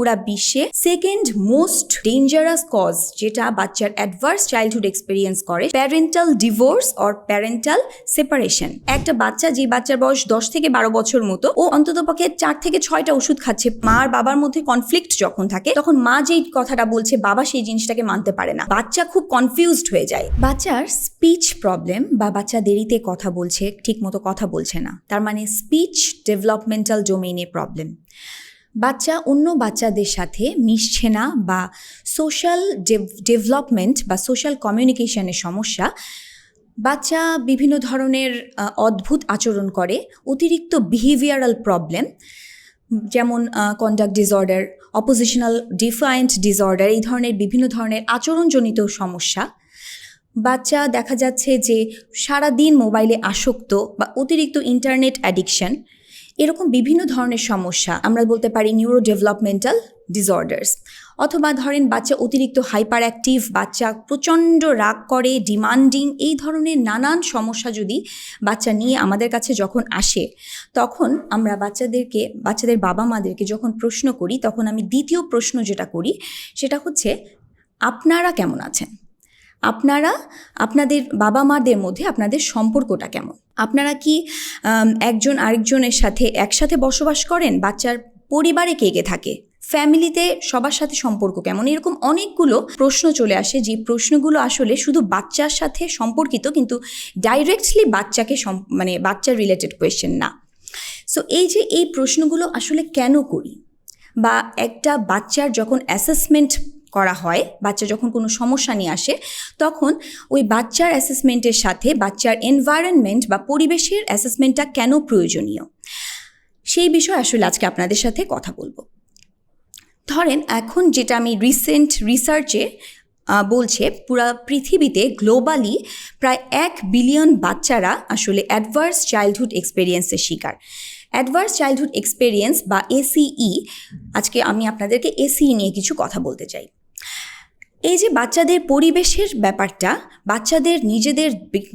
পুরা বিশ্বে second most dangerous cause যেটা বাচ্চার অ্যাডভার্স চাইল্ডহুড এক্সপিরিয়েন্স করে parental divorce or parental separation একটা বাচ্চা যে বাচ্চার বয়স দশ থেকে বারো বছর মতো, ও অন্ততপক্ষে চার থেকে ছয়টা ওষুধ খাচ্ছে। মা আর বাবার মধ্যে কনফ্লিক্ট যখন থাকে, তখন মা যেই কথাটা বলছে, বাবা সেই জিনিসটাকে মানতে পারে না। বাচ্চা খুব কনফিউজড হয়ে যায়। বাচ্চার স্পিচ প্রবলেম বা বাচ্চা দেরিতে কথা বলছে ঠিক মতো কথা বলছে না। তার মানে স্পিচ ডেভেলপমেন্টাল ডোমেইনে প্রবলেম বাচ্চা অন্য বাচ্চাদের সাথে মিশছে না বা সোশ্যাল ডেভেলপমেন্ট বা সোশ্যাল কমিউনিকেশনের সমস্যা, বাচ্চা বিভিন্ন ধরনের অদ্ভুত আচরণ করে, অতিরিক্ত বিহেভিয়ারাল প্রবলেম যেমন conduct disorder oppositional defiant disorder এই ধরনের বিভিন্ন ধরনের আচরণজনিত সমস্যা। বাচ্চা দেখা যাচ্ছে যে সারা দিন মোবাইলে আসক্ত বা অতিরিক্ত ইন্টারনেট অ্যাডিকশন এরকম বিভিন্ন ধরনের সমস্যা, আমরা বলতে পারি নিউরো ডেভেলপমেন্টাল ডিসঅর্ডার্স অথবা ধরেন বাচ্চা অতিরিক্ত হাইপার অ্যাক্টিভ বাচ্চা প্রচণ্ড রাগ করে ডিমান্ডিং এই ধরনের নানান সমস্যা যদি বাচ্চা নিয়ে আমাদের কাছে যখন আসে, তখন আমরা বাচ্চাদেরকে, বাচ্চাদের বাবা মাদেরকে যখন প্রশ্ন করি, তখন আমি দ্বিতীয় প্রশ্ন যেটা করি, সেটা হচ্ছে, আপনারা কেমন আছেন? আপনারা, আপনাদের বাবা মাদের মধ্যে আপনাদের সম্পর্কটা কেমন? আপনারা কি একজন আরেকজনের সাথে একসাথে বসবাস করেন? বাচ্চার পরিবারে কে কে থাকে? ফ্যামিলিতে সবার সাথে সম্পর্ক কেমন? এরকম অনেকগুলো প্রশ্ন চলে আসে। যে প্রশ্নগুলো আসলে শুধু বাচ্চার সাথে সম্পর্কিত, কিন্তু ডাইরেক্টলি বাচ্চাকে মানে বাচ্চার রিলেটেড কোয়েশ্চেন না। সো এই যে এই প্রশ্নগুলো আসলে কেন করি? বা একটা বাচ্চার যখন অ্যাসেসমেন্ট করা হয়, বাচ্চা যখন কোনো সমস্যা নিয়ে আসে, তখন ওই বাচ্চার অ্যাসেসমেন্টের সাথে বাচ্চার এনভায়রনমেন্ট বা পরিবেশের অ্যাসেসমেন্টটা কেন প্রয়োজনীয়? সেই বিষয়ে আসলে আজকে আপনাদের সাথে কথা বলব। ধরেন, এখন যেটা আমি রিসেন্ট রিসার্চে বলছে, পুরা পৃথিবীতে গ্লোবালি প্রায় এক বিলিয়ন বাচ্চারা আসলে অ্যাডভার্স চাইল্ডহুড এক্সপেরিয়েন্সের শিকার। অ্যাডভার্স চাইল্ডহুড এক্সপেরিয়েন্স বা এসিই আজকে আমি আপনাদেরকে এসিই নিয়ে কিছু কথা বলতে চাই। এই যে বাচ্চাদের পরিবেশের ব্যাপারটা, বাচ্চাদের নিজেদের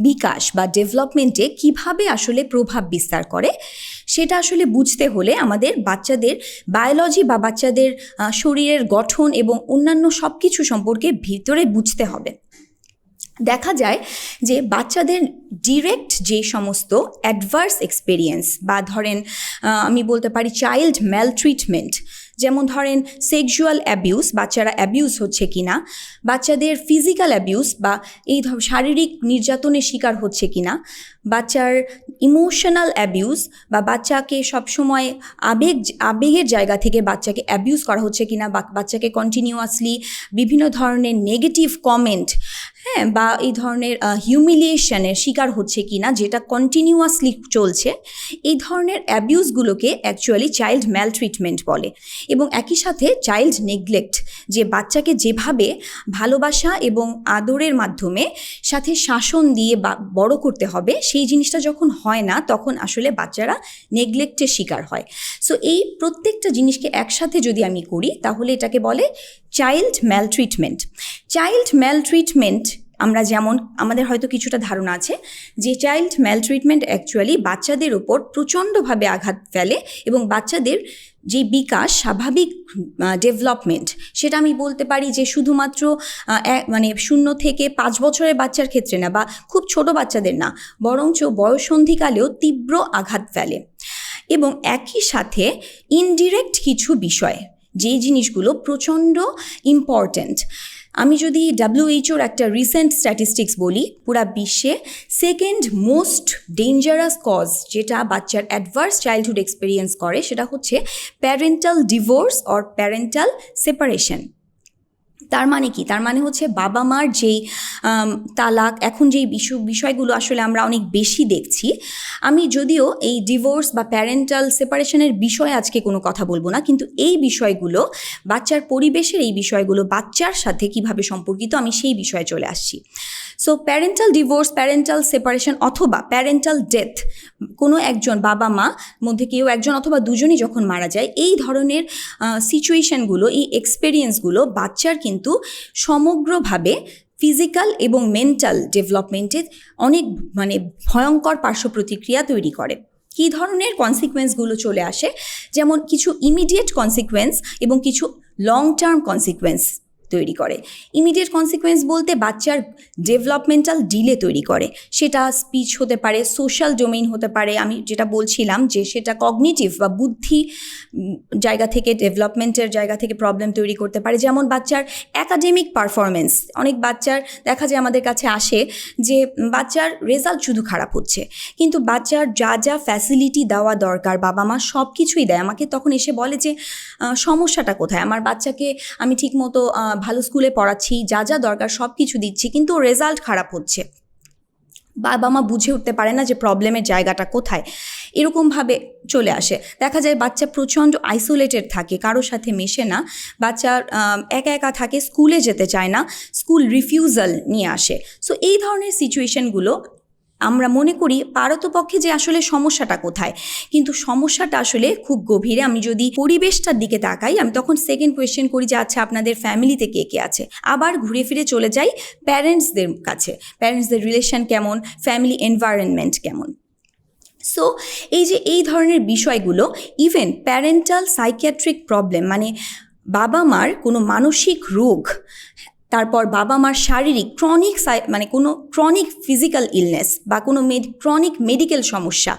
বিকাশ বা ডেভেলপমেন্টে কীভাবে আসলে প্রভাব বিস্তার করে, সেটা আসলে বুঝতে হলে আমাদের বাচ্চাদের বায়োলজি বা বাচ্চাদের শরীরের গঠন এবং অন্যান্য সব কিছু সম্পর্কে ভিতরে বুঝতে হবে। দেখা যায় যে বাচ্চাদের ডিরেক্ট যে সমস্ত অ্যাডভার্স এক্সপেরিয়েন্স বা ধরেন আমি বলতে পারি চাইল্ড ম্যালট্রিটমেন্ট যেমন ধরেন সেক্সুয়াল অ্যাবিউস বাচ্চারা অ্যাবিউস হচ্ছে কি না বাচ্চাদের ফিজিক্যাল অ্যাবিউস বা এই ধর শারীরিক নির্যাতনের শিকার হচ্ছে কি না বাচ্চার ইমোশনাল অ্যাবিউস বা বাচ্চাকে সবসময় আবেগ, আবেগের জায়গা থেকে বাচ্চাকে অ্যাবিউস করা হচ্ছে কিনা, বা বাচ্চাকে কন্টিনিউয়াসলি বিভিন্ন ধরনের নেগেটিভ কমেন্ট হ্যাঁ বা এই ধরনের হিউমিলিয়েশনের শিকার হচ্ছে কিনা, যেটা কন্টিনিউয়াসলি চলছে, এই ধরনের অ্যাবিউসগুলোকে অ্যাকচুয়ালি চাইল্ড ম্যালট্রিটমেন্ট বলে। এবং একই সাথে চাইল্ড নেগলেক্ট যে বাচ্চাকে যেভাবে ভালোবাসা এবং আদরের মাধ্যমে সাথে শাসন দিয়ে বা বড় করতে হবে, সেই জিনিসটা যখন হয় না, তখন আসলে বাচ্চারা নেগলেক্টের শিকার হয়। সো এই প্রত্যেকটা জিনিসকে একসাথে যদি আমি করি, তাহলে এটাকে বলে চাইল্ড ম্যালট্রিটমেন্ট চাইল্ড ম্যালট্রিটমেন্ট আমরা যেমন, আমাদের হয়তো কিছুটা ধারণা আছে যে চাইল্ড ম্যালট্রিটমেন্ট অ্যাকচুয়ালি বাচ্চাদের ওপর প্রচণ্ডভাবে আঘাত ফেলে এবং বাচ্চাদের যে বিকাশ, স্বাভাবিক ডেভেলপমেন্ট সেটা আমি বলতে পারি যে শুধুমাত্র মানে শূন্য থেকে পাঁচ বছরের বাচ্চার ক্ষেত্রে না বা খুব ছোট বাচ্চাদের না, বরঞ্চ বয়সন্ধিকালেও তীব্র আঘাত ফেলে। এবং একই সাথে ইনডিরেক্ট কিছু বিষয় যে জিনিসগুলো প্রচণ্ড ইম্পর্ট্যান্ট আমি যদি ডাব্লিউএইচওর একটা রিসেন্ট স্ট্যাটিস্টিক্স বলি, পুরা বিশ্বে সেকেন্ড মোস্ট ডেঞ্জারাস কজ যেটা বাচ্চার অ্যাডভার্স চাইল্ডহুড এক্সপিরিয়েন্স করে, সেটা হচ্ছে parental divorce or parental separation তার মানে কি? তার মানে হচ্ছে বাবা মার যেই তালাক, এখন যেই বিষয় বিষয়গুলো আসলে আমরা অনেক বেশি দেখছি। আমি যদিও এই ডিভোর্স বা প্যারেন্টাল সেপারেশনের বিষয়ে আজকে কোনো কথা বলব না, কিন্তু এই বিষয়গুলো, বাচ্চার পরিবেশের এই বিষয়গুলো, বাচ্চার সাথে কীভাবে সম্পর্কিত, আমি সেই বিষয়ে চলে আসছি। So parental divorce parental separation অথবা প্যারেন্টাল ডেথ কোনো একজন বাবা মা মধ্যে কেউ একজন অথবা দুজনই যখন মারা যায়, এই ধরনের সিচুয়েশনগুলো এই এক্সপেরিয়েন্সগুলো বাচ্চার কিন্তু সমগ্রভাবে ফিজিক্যাল এবং মেন্টাল ডেভেলপমেন্টের অনেক মানে ভয়ঙ্কর পার্শ্ব প্রতিক্রিয়া তৈরি করে। কী ধরনের কনসিকোয়েন্সগুলো চলে আসে? যেমন কিছু ইমিডিয়েট কনসিকোয়েন্স এবং কিছু লং টার্ম কনসিকুয়েন্স তৈরি করে। ইমিডিয়েট কনসিকুয়েন্স বলতে বাচ্চার ডেভেলপমেন্টাল ডিলে তৈরি করে। সেটা স্পিচ হতে পারে সোশ্যাল ডোমেইন হতে পারে। আমি যেটা বলছিলাম যে সেটা কগনিটিভ বা বুদ্ধি জায়গা থেকে ডেভেলপমেন্টের জায়গা থেকে প্রবলেম তৈরি করতে পারে। যেমন বাচ্চার একাডেমিক পারফরমেন্স অনেক বাচ্চার দেখা যায় আমাদের কাছে আসে যে বাচ্চার রেজাল্ট শুধু খারাপ হচ্ছে। কিন্তু বাচ্চার যা যা ফ্যাসিলিটি দেওয়া দরকার, বাবা মা সব কিছুই দেয়। আমাকে তখন এসে বলে যে সমস্যাটা কোথায়? আমার বাচ্চাকে আমি ঠিকমতো ভালো স্কুলে পড়াচ্ছি, যা যা দরকার সব কিছু দিচ্ছি, কিন্তু রেজাল্ট খারাপ হচ্ছে। বাবা মা বুঝে উঠতে পারে না যে প্রবলেমের জায়গাটা কোথায়। এরকমভাবে চলে আসে। দেখা যায় বাচ্চা প্রচণ্ড আইসোলেটেড থাকে কারোর সাথে মেশে না। বাচ্চা একা একা থাকে, স্কুলে যেতে চায় না, স্কুল রিফিউজাল নিয়ে আসে। সো এই ধরনের সিচুয়েশনগুলো আমরা মনে করি পারতপক্ষে যে আসলে সমস্যাটা কোথায়। কিন্তু সমস্যাটা আসলে খুব গভীরে। আমি যদি পরিবেশটার দিকে তাকাই, আমি তখন সেকেন্ড কোয়েশ্চেন করি যে আচ্ছা আপনাদের ফ্যামিলিতে কে কে আছে? আবার ঘুরে ফিরে চলে যাই প্যারেন্টসদের কাছে। প্যারেন্টসদের রিলেশন কেমন? ফ্যামিলি এনভায়রনমেন্ট কেমন? সো এই যে, এই ধরনের বিষয়গুলো ইভেন প্যারেন্টাল সাইকিয়াট্রিক প্রবলেম মানে বাবা মার কোনো মানসিক রোগ তারপর বাবা মার শারীরিক ক্রনিক মানে কোনো ক্রনিক ফিজিক্যাল ইলনেস বা কোনো মেড ক্রনিক মেডিকেল সমস্যা,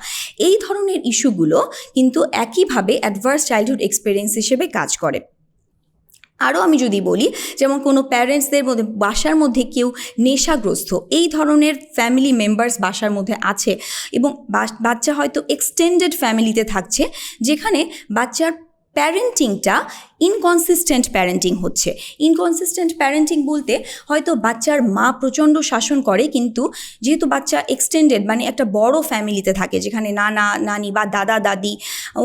এই ধরনের ইস্যুগুলো কিন্তু একইভাবে অ্যাডভার্স চাইল্ডহুড এক্সপিরিয়েন্স হিসেবে কাজ করে। আরও আমি যদি বলি, যেমন কোনো প্যারেন্টসদের মধ্যে, বাসার মধ্যে কেউ নেশাগ্রস্ত, এই ধরনের ফ্যামিলি মেম্বার্স বাসার মধ্যে আছে এবং বাচ্চা হয়তো এক্সটেন্ডেড ফ্যামিলিতে থাকছে, যেখানে বাচ্চার প্যারেন্টিংটা ইনকনসিস্টেন্ট প্যারেন্টিং হচ্ছে। ইনকনসিস্টেন্ট প্যারেন্টিং বলতে হয়তো বাচ্চার মা প্রচণ্ড শাসন করে, কিন্তু যেহেতু বাচ্চা এক্সটেন্ডেড মানে একটা বড় ফ্যামিলিতে থাকে, যেখানে নানা, নানি বা দাদা, দাদি,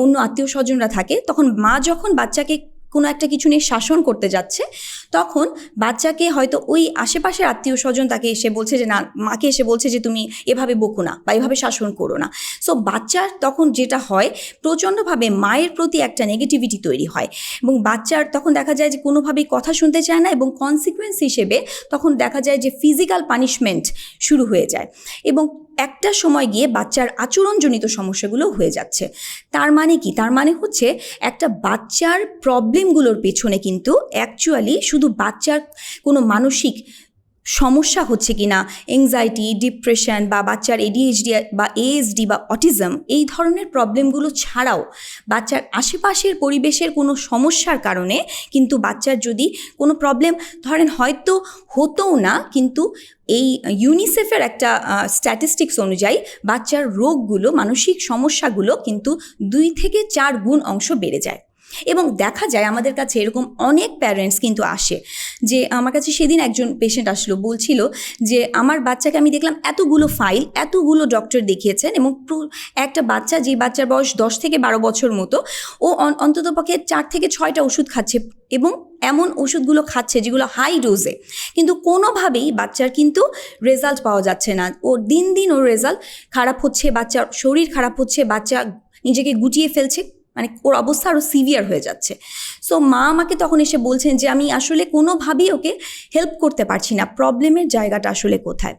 অন্য আত্মীয় স্বজনরা থাকে, তখন মা যখন বাচ্চাকে কোনো একটা কিছু নিয়ে শাসন করতে যাচ্ছে তখন বাচ্চাকে হয়তো ওই আশেপাশের আত্মীয় স্বজন তাকে এসে বলছে যে, না, মাকে এসে বলছে যে, তুমি এভাবে বকো না বা এভাবে শাসন করো না। সো বাচ্চার তখন যেটা হয় প্রচণ্ডভাবে মায়ের প্রতি একটা নেগেটিভিটি তৈরি হয় এবং বাচ্চার তখন দেখা যায় যে, কোনোভাবেই কথা শুনতে চায় না এবং কনসিকুয়েন্স হিসেবে তখন দেখা যায় যে ফিজিক্যাল পানিশমেন্ট শুরু হয়ে যায় এবং একটা সময় গিয়ে বাচ্চার আচরণজনিত সমস্যাগুলো হয়ে যাচ্ছে। তার মানে কি? তার মানে হচ্ছে একটা বাচ্চার প্রবলেমগুলোর পেছনে কিন্তু অ্যাকচুয়ালি শুধু বাচ্চার কোনো মানসিক সমস্যা হচ্ছে কি না এংজাইটি ডিপ্রেশন বা বাচ্চার এডিএইচডি বা এএসডি বা অটিজম এই ধরনের প্রবলেমগুলো ছাড়াও বাচ্চার আশেপাশের পরিবেশের কোনো সমস্যার কারণে কিন্তু বাচ্চার যদি কোনো প্রবলেম ধরেন হয়তো হতোও না, কিন্তু এই ইউনিসেফের একটা স্ট্যাটিস্টিক্স অনুযায়ী বাচ্চার রোগগুলো, মানসিক সমস্যাগুলো কিন্তু দুই থেকে চার গুণ অংশ বেড়ে যায়। এবং দেখা যায় আমাদের কাছে এরকম অনেক প্যারেন্টস কিন্তু আসে যে আমার কাছে সেদিন একজন পেশেন্ট আসলো, বলছিল যে আমার বাচ্চাকে আমি দেখলাম এতগুলো ফাইল এতগুলো ডক্টর দেখিয়েছেন এবং একটা বাচ্চা যে বাচ্চার বয়স দশ থেকে বারো বছর মতো, ও অন্তত পক্ষে চার থেকে ছয়টা ওষুধ খাচ্ছে এবং এমন ওষুধগুলো খাচ্ছে যেগুলো হাই ডোজে কিন্তু কোনোভাবেই বাচ্চার কিন্তু রেজাল্ট পাওয়া যাচ্ছে না। ও দিন দিন ওর রেজাল্ট খারাপ হচ্ছে, বাচ্চার শরীর খারাপ হচ্ছে, বাচ্চা নিজেকে গুটিয়ে ফেলছে। মানে ওর অবস্থা আরও সিভিয়ার হয়ে যাচ্ছে। সো মা আমাকে তখন এসে বলছেন যে, আমি আসলে কোনোভাবেই ওকে হেল্প করতে পারছি না। প্রবলেমের জায়গাটা আসলে কোথায়?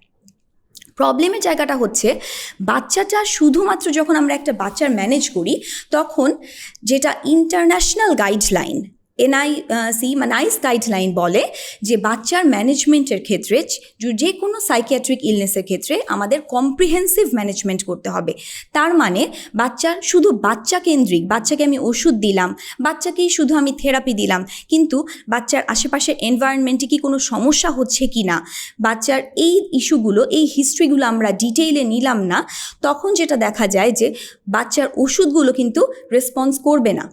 প্রবলেমের জায়গাটা হচ্ছে, বাচ্চাটা শুধুমাত্র যখন আমরা একটা বাচ্চার ম্যানেজ করি, তখন যেটা ইন্টারন্যাশনাল গাইডলাইন এনআই সি মানে নাইস গাইডলাইন বলে যে বাচ্চার ম্যানেজমেন্টের ক্ষেত্রে যে কোনো সাইকিয়াট্রিক ইলনেসের ক্ষেত্রে আমাদের কম্প্রিহেন্সিভ ম্যানেজমেন্ট করতে হবে। তার মানে বাচ্চার শুধু বাচ্চা কেন্দ্রিক, বাচ্চাকে আমি ওষুধ দিলাম, বাচ্চাকেই শুধু আমি থেরাপি দিলাম, কিন্তু বাচ্চার আশেপাশের এনভায়রনমেন্টে কি কোনো সমস্যা হচ্ছে কি না, বাচ্চার এই ইস্যুগুলো, এই হিস্ট্রিগুলো আমরা ডিটেইলে নিলাম না, তখন যেটা দেখা যায় যে বাচ্চার ওষুধগুলো কিন্তু রেসপন্স করবে না।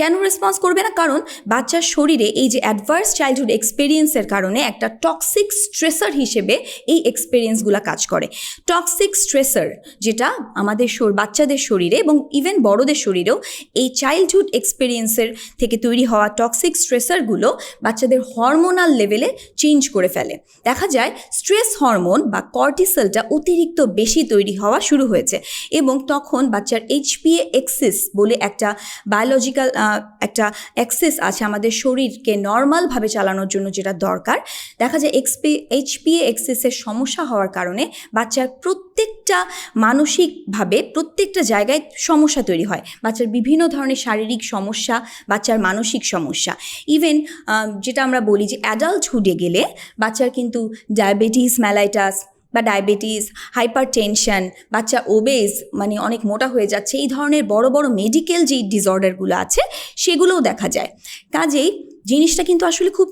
কেন রেসপন্স করবে না? কারণ বাচ্চার শরীরে এই যে অ্যাডভার্স চাইল্ডহুড এক্সপেরিয়েন্সের কারণে একটা টক্সিক স্ট্রেসার হিসেবে এই এক্সপেরিয়েন্সগুলো কাজ করে। টক্সিক স্ট্রেসার যেটা আমাদের বাচ্চাদের শরীরে এবং ইভেন বড়দের শরীরেও এই চাইল্ডহুড এক্সপেরিয়েন্সের থেকে তৈরি হওয়া টক্সিক স্ট্রেসারগুলো বাচ্চাদের হরমোনাল লেভেলে চেঞ্জ করে ফেলে। দেখা যায় স্ট্রেস হরমোন বা কর্টিসলটা অতিরিক্ত বেশি তৈরি হওয়া শুরু হয়েছে এবং তখন বাচ্চার এইচপিএ এক্সিস বলে একটা বায়োলজিক্যাল একটা অ্যাক্সেস আছে আমাদের শরীরকে নর্মালভাবে চালানোর জন্য যেটা দরকার। দেখা যায় এক্সপি এইচপিএ এক্সেসের সমস্যা হওয়ার কারণে বাচ্চার প্রত্যেকটা মানসিকভাবে প্রত্যেকটা জায়গায় সমস্যা তৈরি হয়। বাচ্চার বিভিন্ন ধরনের শারীরিক সমস্যা, বাচ্চার মানসিক সমস্যা। ইভেন যেটা আমরা বলি যে অ্যাডাল্টহুডে গেলে বাচ্চার কিন্তু ডায়াবেটিস ম্যালাইটাস বা ডায়াবেটিস হাইপার টেনশন বাচ্চা ওবেজ মানে অনেক মোটা হয়ে যাচ্ছে, এই ধরনের বড় বড় মেডিকেল যে ডিসঅর্ডারগুলো আছে, সেগুলোও দেখা যায়। কাজেই জিনিসটা কিন্তু আসলে খুব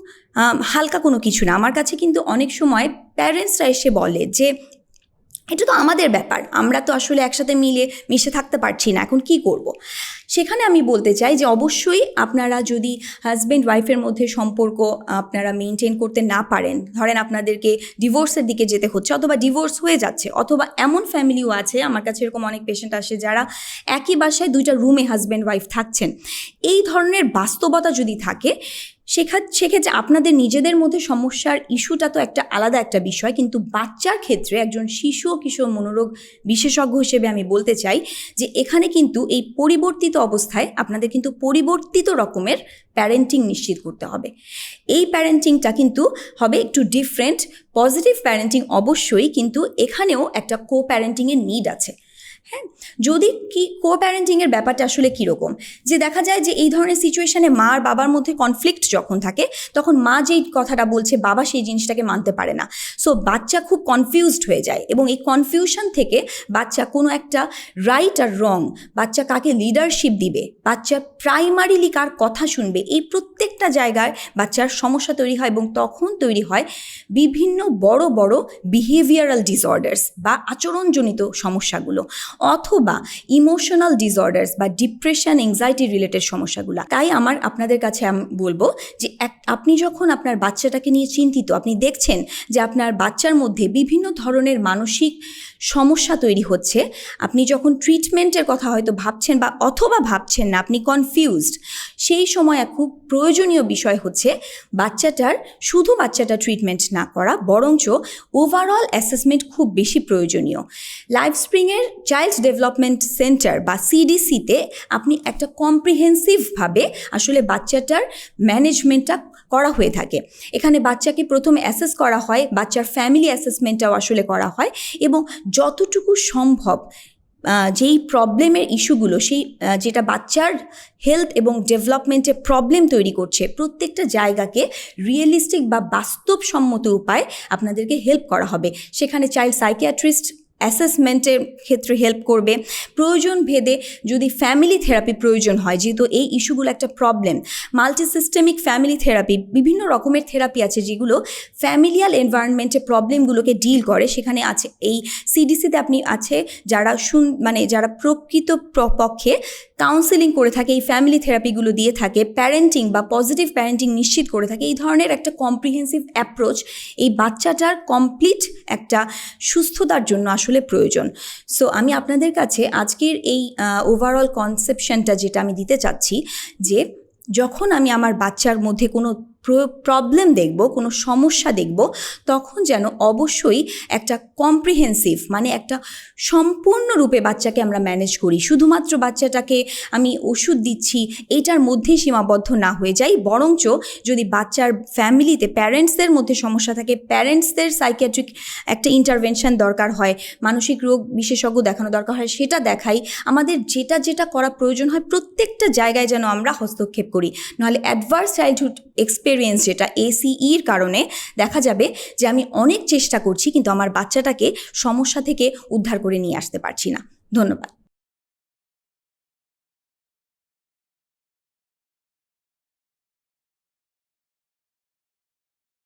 হালকা কোনো কিছু না। আমার কাছে কিন্তু অনেক সময় প্যারেন্টসরা এসে বলে যে এটা তো আমাদের ব্যাপার। আমরা তো আসলে একসাথে মিলে, মিশে থাকতে পারছি না। এখন কি করব। সেখানে আমি বলতে চাই যে অবশ্যই আপনারা যদি হাজব্যান্ড ওয়াইফের মধ্যে সম্পর্ক আপনারা মেনটেন করতে না পারেন, ধরেন আপনাদেরকে ডিভোর্সের দিকে যেতে হচ্ছে অথবা ডিভোর্স হয়ে যাচ্ছে অথবা এমন ফ্যামিলিও আছে, আমার কাছে এরকম অনেক পেশেন্ট আসে যারা একই বাসায় দুইটা রুমে হাজব্যান্ড ওয়াইফ থাকছেন। এই ধরনের বাস্তবতা যদি থাকে সেক্ষা সেক্ষেত্রে আপনাদের নিজেদের মধ্যে সমস্যার ইস্যুটা তো একটা আলাদা একটা বিষয়, কিন্তু বাচ্চার ক্ষেত্রে একজন শিশু ও কিশোর মনোরোগ বিশেষজ্ঞ হিসেবে আমি বলতে চাই যে এখানে কিন্তু এই পরিবর্তিত অবস্থায় আপনাদের কিন্তু পরিবর্তিত রকমের প্যারেন্টিং নিশ্চিত করতে হবে। এই প্যারেন্টিংটা কিন্তু হবে একটু ডিফারেন্ট পজিটিভ প্যারেন্টিং অবশ্যই, কিন্তু এখানেও একটা কো প্যারেন্টিংয়ের নিড আছে। হ্যাঁ? যদি কি কো প্যারেন্টিংয়ের ব্যাপারটা আসলে কীরকম? যে দেখা যায় যে এই ধরনের সিচুয়েশানে মা আর বাবার মধ্যে কনফ্লিক্ট যখন থাকে, তখন মা যেই কথাটা বলছে, বাবা সেই জিনিসটাকে মানতে পারে না। সো বাচ্চা খুব কনফিউজড হয়ে যায় এবং এই কনফিউশন থেকে বাচ্চা কোনো একটা রাইট আর রং বাচ্চা কাকে লিডারশিপ দিবে, বাচ্চা প্রাইমারিলি কার কথা শুনবে, এই প্রত্যেকটা জায়গায় বাচ্চার সমস্যা তৈরি হয় এবং তখন তৈরি হয় বিভিন্ন বড় বড় বিহেভিয়ারাল ডিসঅর্ডার্স বা আচরণজনিত সমস্যাগুলো। অথবা ইমোশনাল ডিসঅর্ডার্স বা ডিপ্রেশন এংজাইটি রিলেটেড সমস্যাগুলো। তাই আমার আপনাদের কাছে আমি বলব যে আপনি যখন আপনার বাচ্চাটাকে নিয়ে চিন্তিত, আপনি দেখছেন যে আপনার বাচ্চার মধ্যে বিভিন্ন ধরনের মানসিক সমস্যা তৈরি হচ্ছে, আপনি যখন ট্রিটমেন্টের কথা হয়তো ভাবছেন বা অথবা ভাবছেন না, আপনি কনফিউজড সেই সময় এক খুব প্রয়োজনীয় বিষয় হচ্ছে বাচ্চাটার, শুধু বাচ্চাটা ট্রিটমেন্ট না করা, বরঞ্চ ওভারঅল অ্যাসেসমেন্ট খুব বেশি প্রয়োজনীয়। লাইফ স্প্রিংয়ের চাইল্ড ডেভেলপমেন্ট সেন্টার বা সিডিসিতে আপনি একটা কম্প্রিহেন্সিভভাবে আসলে বাচ্চাটার ম্যানেজমেন্টটা করা হয়ে থাকে। এখানে বাচ্চাকে প্রথমে অ্যাসেস করা হয়, বাচ্চার ফ্যামিলি অ্যাসেসমেন্টটাও আসলে করা হয় এবং যতটুকু সম্ভব যেই প্রবলেমের ইস্যুগুলো সেই যেটা বাচ্চার হেলথ এবং ডেভেলপমেন্টে প্রবলেম তৈরি করছে, প্রত্যেকটা জায়গাকে রিয়েলিস্টিক বা বাস্তবসম্মত উপায় আপনাদেরকে হেল্প করা হবে। সেখানে চাইল্ড সাইকিয়াট্রিস্ট অ্যাসেসমেন্টের ক্ষেত্রে হেল্প করবে। প্রয়োজন ভেদে যদি ফ্যামিলি থেরাপি প্রয়োজন হয়, যেহেতু এই ইস্যুগুলো একটা প্রবলেম, মাল্টিসিস্টেমিক ফ্যামিলি থেরাপি, বিভিন্ন রকমের থেরাপি আছে যেগুলো ফ্যামিলিয়াল এনভায়রনমেন্টে প্রবলেমগুলোকে ডিল করে। সেখানে আছে এই সিডিসিতে আপনি আছে যারা শুন মানে যারা প্রকৃত প্র- পক্ষে কাউন্সেলিং করে থাকে, এই ফ্যামিলি থেরাপিগুলো দিয়ে থাকে প্যারেন্টিং বা পজিটিভ প্যারেন্টিং নিশ্চিত করে থাকে। এই ধরনের একটা কম্প্রিহেন্সিভ অ্যাপ্রোচ এই বাচ্চাটার কমপ্লিট একটা সুস্থতার জন্য আসলে প্রয়োজন। সো আমি আপনাদের কাছে আজকের এই ওভারঅল কনসেপশনটা যেটা আমি দিতে চাচ্ছি যে, যখন আমি আমার বাচ্চার মধ্যে কোনো প্রবলেম দেখব, কোনো সমস্যা দেখব, তখন যেন অবশ্যই একটা কম্প্রিহেন্সিভ মানে একটা সম্পূর্ণরূপে বাচ্চাকে আমরা ম্যানেজ করি। শুধুমাত্র বাচ্চাটাকে আমি ওষুধ দিচ্ছি এইটার মধ্যেই সীমাবদ্ধ না হয়ে যাই, বরঞ্চ যদি বাচ্চার ফ্যামিলিতে প্যারেন্টসদের মধ্যে সমস্যা থাকে প্যারেন্টসদের সাইকিয়াট্রিক একটা ইন্টারভেনশন দরকার হয়, মানসিক রোগ বিশেষজ্ঞ দেখানো দরকার হয়, সেটা দেখাই, আমাদের যেটা যেটা করা প্রয়োজন হয়, প্রত্যেকটা জায়গায় যেন আমরা হস্তক্ষেপ করি। নাহলে অ্যাডভার্স চাইল্ডহুড এক্সপেরিয়েন্স যেটা এসিইর কারণে দেখা যাবে যে আমি অনেক চেষ্টা করছি কিন্তু আমার বাচ্চাটাকে সমস্যা থেকে উদ্ধার করে নিয়ে আসতে পারছি না। ধন্যবাদ।